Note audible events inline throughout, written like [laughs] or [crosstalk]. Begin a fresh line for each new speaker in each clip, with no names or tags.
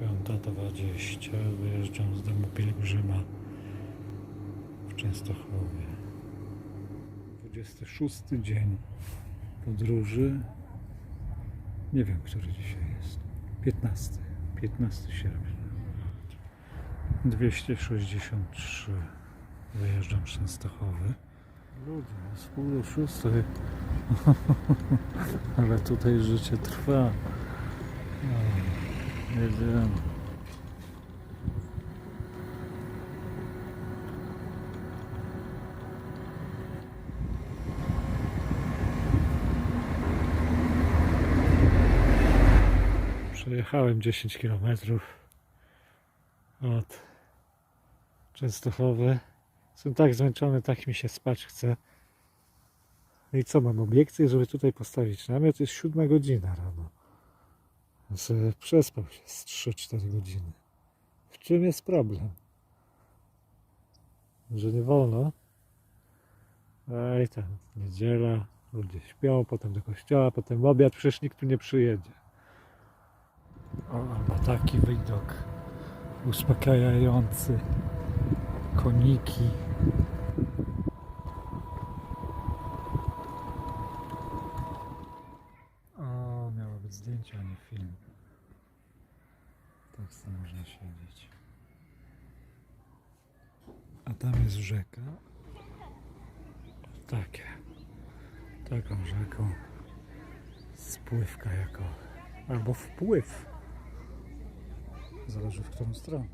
5.20 wyjeżdżam z domu pielgrzyma w Częstochowie. 26 dzień podróży. Nie wiem, który dzisiaj jest. 15. 15 sierpnia. 263 wyjeżdżam z Częstochowy. Ludzie, jest pół do szóstej. [laughs] Ale tutaj życie trwa. No, jedziemy. Przejechałem 10 km od Częstochowy. Jestem tak zmęczony, tak mi się spać chce. No i co, mam obiekcję, żeby tutaj postawić namiot? Jest 7 godzina rano. Sobie przespał się z 3-4 godziny. W czym jest problem? Że nie wolno? Ej tam, niedziela, ludzie śpią, potem do kościoła, potem obiad, przecież nikt tu nie przyjedzie. O, albo taki widok uspokajający. Koniki. O, miało być zdjęcie, a nie film. Tak sobie można siedzieć. A tam jest rzeka. Takie. Taką rzeką. Spływ kajakowy. Albo wpływ. Zależy w którą stronę.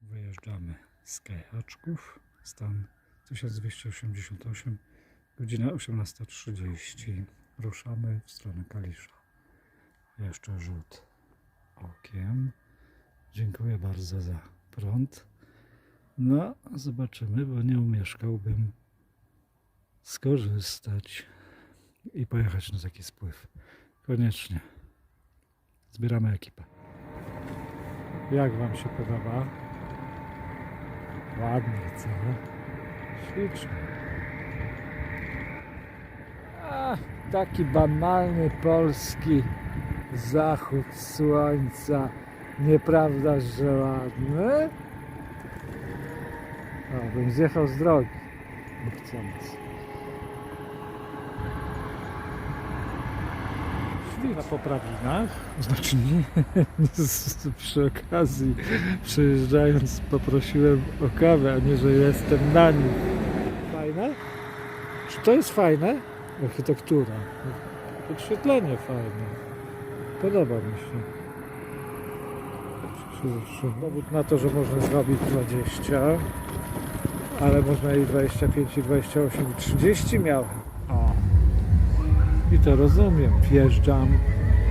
Wyjeżdżamy z kajaczków. Stan 1288, godzina 18.30. Ruszamy w stronę Kalisza. Jeszcze rzut okiem. Dziękuję bardzo za prąd. No, zobaczymy, bo nie umieszkałbym skorzystać i pojechać na taki spływ. Koniecznie. Zbieramy ekipę. Jak Wam się podoba? Ładnie, co? Ślicznie. A, taki banalny polski zachód słońca. Nieprawda, że ładny? O, bym zjechał z drogi. Nie chcąc. Szli na poprawinach. Znaczy nie, przy okazji przejeżdżając poprosiłem o kawę, a nie, że jestem na nim. Fajne? Czy to jest fajne? Architektura. Podświetlenie fajne. Podoba mi się. Dowód na to, że można zrobić 20, ale można i 25, i 28, i 30 miałem. O. I to rozumiem. Wjeżdżam,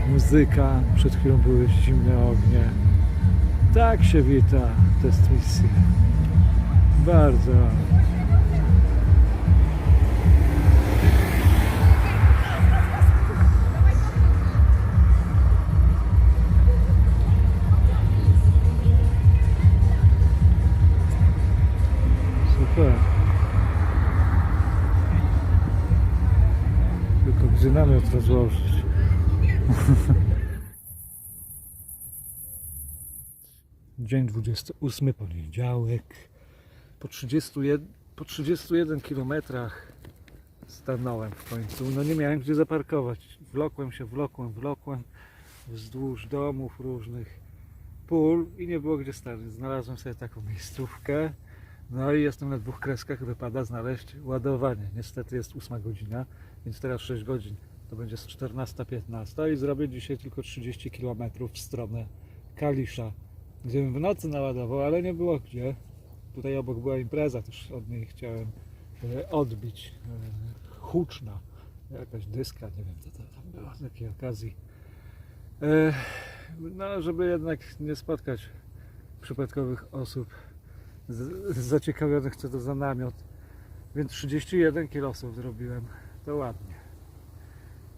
muzyka, przed chwilą były zimne ognie. Tak się wita test misji. Bardzo namiot rozłożyć. [laughs] Dzień 28, poniedziałek. Po 31, po 31 kilometrach stanąłem w końcu. No nie miałem gdzie zaparkować. Wlokłem się, wlokłem, wlokłem wzdłuż domów różnych pól i nie było gdzie stanąć. Znalazłem sobie taką miejscówkę. No i jestem na dwóch kreskach, wypada znaleźć ładowanie. Niestety jest 8 godzina, więc teraz 6 godzin to będzie z 14.15 i zrobię dzisiaj tylko 30 km w stronę Kalisza, gdzie bym w nocy naładował, ale nie było gdzie. Tutaj obok była impreza, też od niej chciałem e, odbić. E, Huczna, jakaś dyska, nie wiem co to tam było z jakiej okazji. E, No, żeby jednak nie spotkać przypadkowych osób zaciekawionych co to za namiot. Więc 31 kilosów zrobiłem. To ładnie.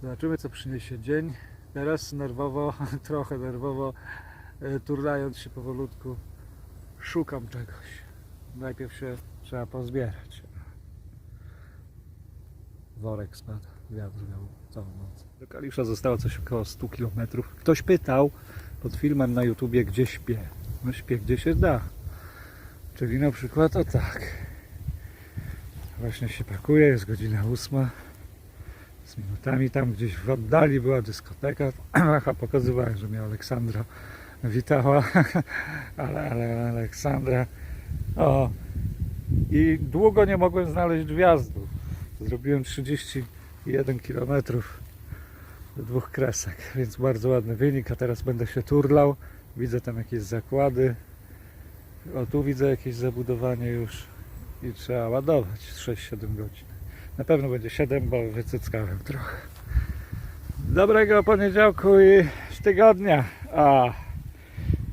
Zobaczymy co przyniesie dzień. Teraz nerwowo, [laughs] trochę nerwowo, e, turlając się powolutku, szukam czegoś. Najpierw się trzeba pozbierać. Worek spadł. wiatr miał całą noc. Do Kalisza zostało coś około 100 km. Ktoś pytał pod filmem na YouTubie, gdzie śpię. No śpię gdzie się da. Czyli na przykład o tak. Właśnie się pakuje, jest godzina ósma. Z minutami tam gdzieś w oddali była dyskoteka. [clears throat] Aha, pokazywałem, że mnie Aleksandra witała. [laughs] ale, ale Aleksandra. O. I długo nie mogłem znaleźć wjazdu. Zrobiłem 31 km do dwóch kresek, więc bardzo ładny wynik, a teraz będę się turlał. Widzę tam jakieś zakłady. O, tu widzę jakieś zabudowanie już i trzeba ładować 6-7 godzin. Na pewno będzie 7, bo wycyckałem trochę. Dobrego poniedziałku i tygodnia. A,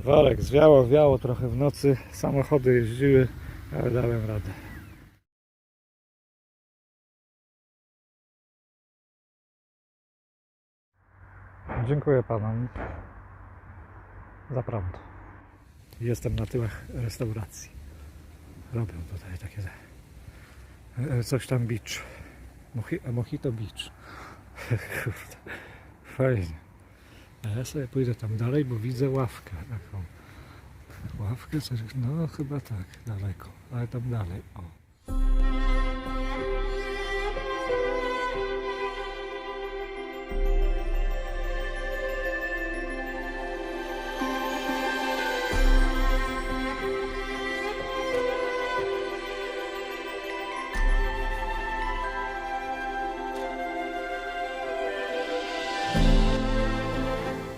worek zwiało, wiało trochę w nocy. Samochody jeździły, ale dałem radę. Dziękuję panom za prąd. Jestem na tyłach restauracji. Robią tutaj takie coś tam beach. Mochi, Mojito Beach. [laughs] Kurde, fajnie. A ja sobie pójdę tam dalej, bo widzę ławkę taką. Ławkę, no chyba tak, daleko, ale tam dalej. O.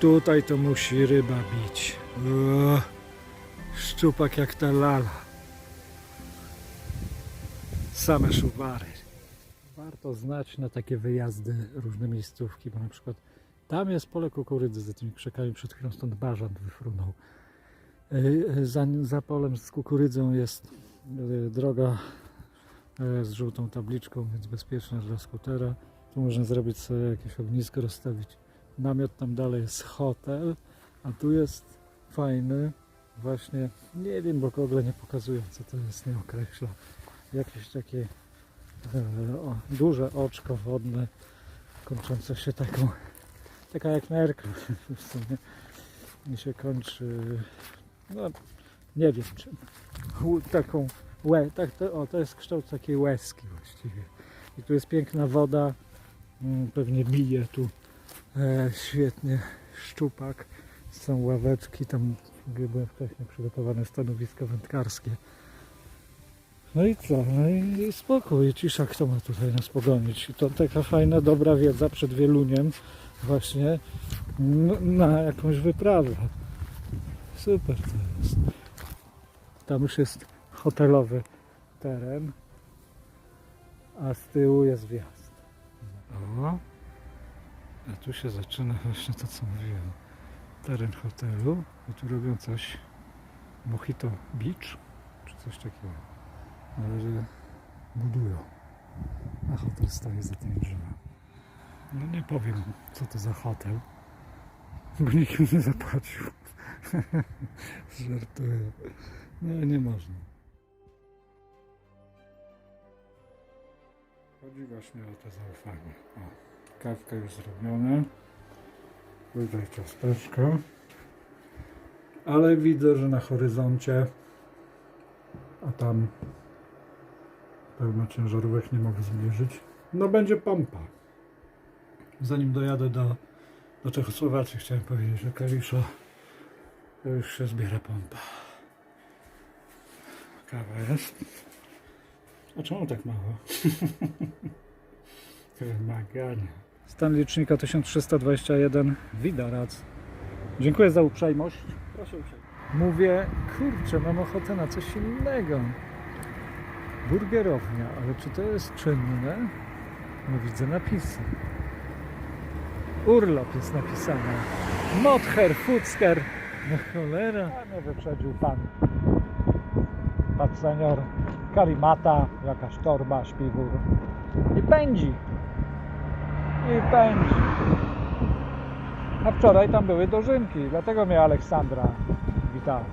Tutaj to musi ryba bić. O, szczupak jak ta lala. Same szuwary. Warto znać na takie wyjazdy różne miejscówki, bo na przykład tam jest pole kukurydzy za tymi krzakami, przed chwilą stąd bażant wyfrunął. Yy, Za, za polem z kukurydzą jest yy, droga z żółtą tabliczką, więc bezpieczna dla skutera. Tu można zrobić sobie jakieś ognisko, rozstawić namiot tam dalej jest hotel, a tu jest fajny, właśnie, nie wiem, bo Google nie pokazują co to jest, nie określa. Jakieś takie e, o, duże oczko wodne, kończące się taką, taka jak nerka [laughs] w sumie. I się kończy, no nie wiem czym, taką łę, tak to, o, to jest kształt takiej łezki właściwie. I tu jest piękna woda, mm, pewnie bije tu E, świetnie, szczupak, są ławeczki, tam były wcześniej przygotowane stanowiska wędkarskie. No i co? No i, i spokój, cisza, kto ma tutaj nas pogonić. I to taka fajna, dobra wiedza przed Wieluniem właśnie na jakąś wyprawę. Super to jest. Tam już jest hotelowy teren, a z tyłu jest wjazd. O. A tu się zaczyna właśnie to, co mówiłem. Teren hotelu. I tu robią coś. Mojito Beach, czy coś takiego. Ale że budują. A hotel stoi za tymi drzewami. No nie powiem, co to za hotel. Bo nikt nie zapłacił. [laughs] Żartuję. Nie, nie można. Chodzi właśnie o to zaufanie. O. Kawka już zrobiona. Tutaj ciasteczko. Ale widzę, że na horyzoncie, a tam pełno ciężarówek nie mogę zbliżyć. No będzie pompa. Zanim dojadę do, do Czechosłowacji, chciałem powiedzieć, że Kalisza już się zbiera pompa. Kawa jest. A czemu tak mało? [laughs] Wymagania. Stan licznika 1321. Widarac. Dziękuję za uprzejmość.
Proszę uprzejmie.
Mówię, kurczę, mam ochotę na coś innego. Burgerownia, ale czy to jest czynne? No widzę napisy. Urlop jest napisane. Mother, Futzker. No cholera. Mnie wyprzedził pan. Pan senior. Karimata, jakaś torba, śpiwór. I pędzi i pędzi. A wczoraj tam były dożynki, dlatego mnie Aleksandra witała.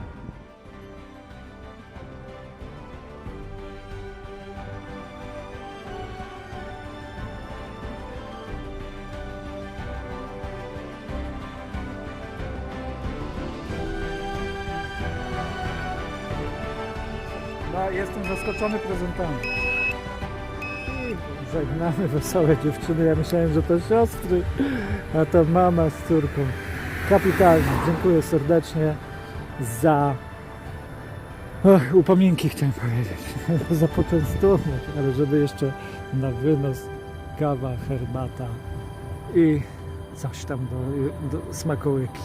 No, jestem zaskoczony prezentem. Żegnamy wesołe dziewczyny. Ja myślałem, że to siostry, a to mama z córką. Kapitalnie. Dziękuję serdecznie za Och, upominki chciałem powiedzieć. [laughs] za poczęstunek, ale żeby jeszcze na wynos kawa, herbata i coś tam do, do smakołyki.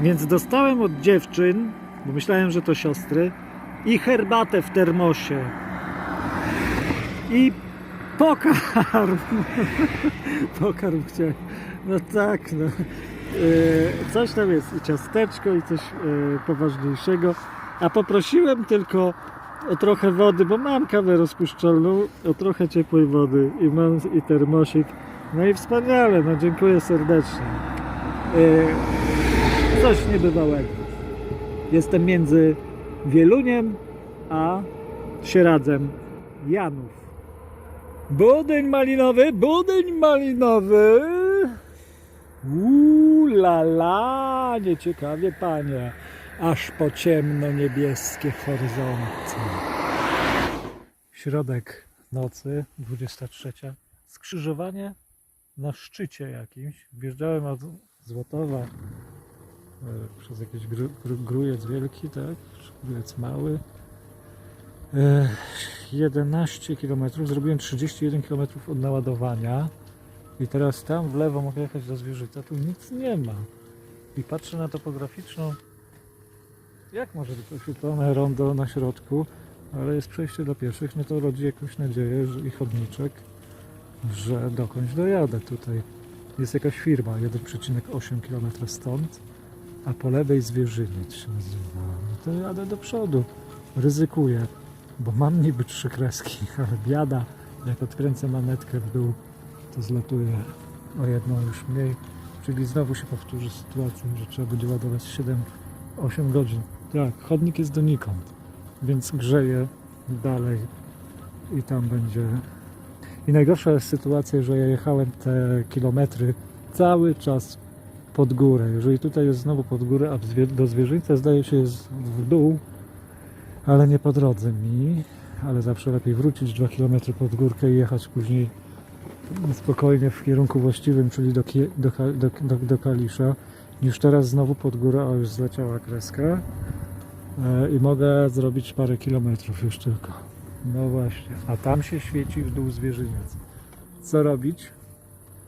Więc dostałem od dziewczyn, bo myślałem, że to siostry, i herbatę w termosie. I pokarm. [laughs] pokarm chciałem. No tak, no. Yy, coś tam jest, i ciasteczko, i coś yy, poważniejszego. A poprosiłem tylko o trochę wody, bo mam kawę rozpuszczalną, o trochę ciepłej wody i mam i termosik. No i wspaniale, no dziękuję serdecznie. Yy, coś niebywałego. Jestem między Wieluniem a Sieradzem Janów. Budyń malinowy, budyń malinowy. Uuu, la la, nieciekawie panie. Aż po ciemno niebieskie horyzonty. Środek nocy, 23. Skrzyżowanie na szczycie jakimś. Wjeżdżałem od Złotowa e, przez jakiś gru, gru, grujec wielki, tak? Grujec mały. E, 11 km, zrobiłem 31 km od naładowania i teraz tam w lewo mogę jechać do Zwierzyca, tu nic nie ma. I patrzę na topograficzną, jak może być oświetlone rondo na środku, ale jest przejście dla pieszych, no to rodzi jakąś nadzieję że, i chodniczek, że dokądś dojadę tutaj. Jest jakaś firma, 1,8 km stąd, a po lewej Zwierzyniec się nazywa. No to jadę do przodu, ryzykuję, bo mam niby trzy kreski, [laughs] ale biada, jak odkręcę manetkę w dół, to zlatuję o jedną już mniej. Czyli znowu się powtórzy sytuacja, że trzeba będzie ładować 7-8 godzin. Tak, chodnik jest donikąd, więc grzeje dalej i tam będzie. I najgorsza jest sytuacja, że ja jechałem te kilometry cały czas pod górę. Jeżeli tutaj jest znowu pod górę, a do zwierzyńca zdaje się jest w dół, ale nie po drodze mi, ale zawsze lepiej wrócić 2 km pod górkę i jechać później spokojnie w kierunku właściwym, czyli do, do, do, do, Kalisza, niż teraz znowu pod górę, a już zleciała kreska e, i mogę zrobić parę kilometrów już tylko. No właśnie, a tam się świeci w dół zwierzyniec. Co robić?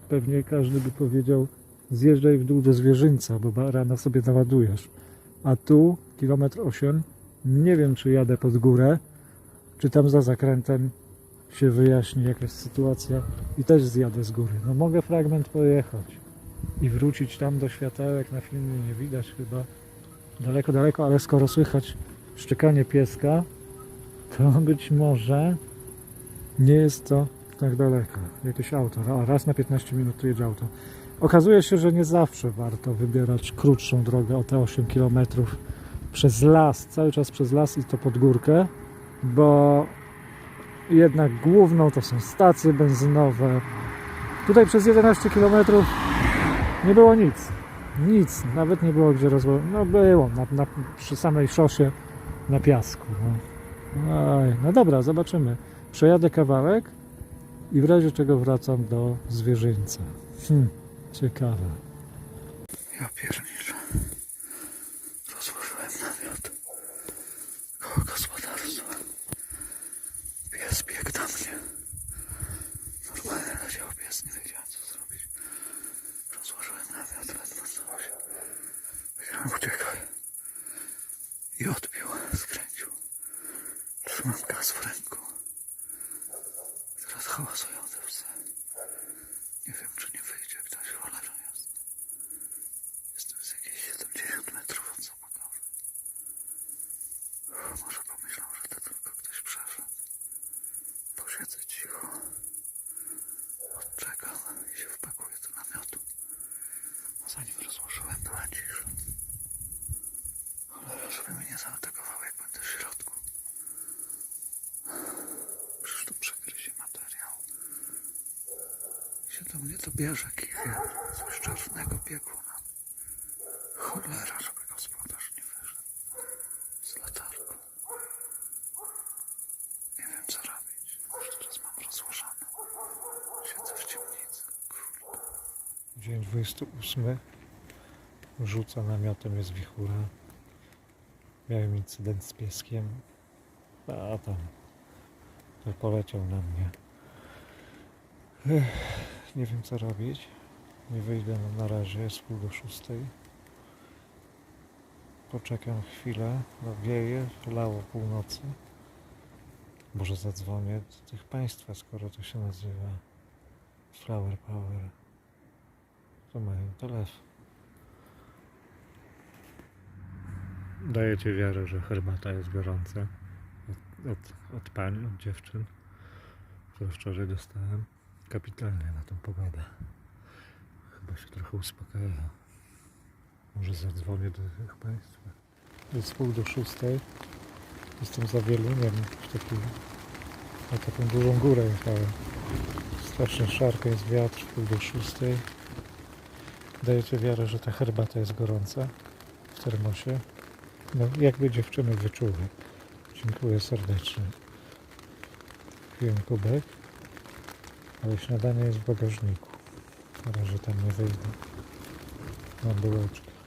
Pewnie każdy by powiedział, zjeżdżaj w dół do zwierzyńca, bo rano sobie naładujesz. A tu, kilometr 8, nie wiem czy jadę pod górę, czy tam za zakrętem się wyjaśni jakaś sytuacja i też zjadę z góry. No mogę fragment pojechać i wrócić tam do światełek, na filmie nie widać chyba daleko, daleko, ale skoro słychać szczekanie pieska, to być może nie jest to tak daleko. Jakieś auto, a raz na 15 minut tu jedzie auto. Okazuje się, że nie zawsze warto wybierać krótszą drogę o te 8 km przez las, cały czas przez las i to pod górkę, bo jednak główną to są stacje benzynowe. Tutaj przez 11 km nie było nic. Nic, nawet nie było gdzie rozłożyć. No było, na, na, przy samej szosie na piasku. No. No dobra, zobaczymy. Przejadę kawałek i w razie czego wracam do zwierzyńca. Hm, ciekawe. Ja pierniczę. to mnie to bierze kichę z czarnego piekuna. Cholera, żeby gospodarz nie wyszedł z latarką. Nie wiem co robić. Już teraz mam rozłożone. Siedzę w ciemnicy. Kurde. Dzień 28. Rzuca namiotem, jest wichura. Miałem incydent z pieskiem. A tam. To poleciał na mnie nie wiem co robić. Nie wyjdę na- razie, jest pół do szóstej. Poczekam chwilę, no wieje, lało północy. Może zadzwonię do tych państwa, skoro to się nazywa Flower Power. To mają telefon. Dajecie wiarę, że herbata jest gorąca od, od, od pań, od dziewczyn, które wczoraj dostałem. Kapitalnie na tą pogodę. Chyba się trochę uspokaja. Może zadzwonię do państwa. Jest pół do szóstej. Jestem za Wieluniem taki, na taką dużą górę jechałem. Strasznie szarka jest wiatr, pół do szóstej. Dajecie wiarę, że ta herbata jest gorąca w termosie. No, jakby dziewczyny wyczuły. Dziękuję serdecznie. Piłem kubek, ale śniadanie jest w bagażniku. Na razie tam nie wyjdę. Mam bułeczkę.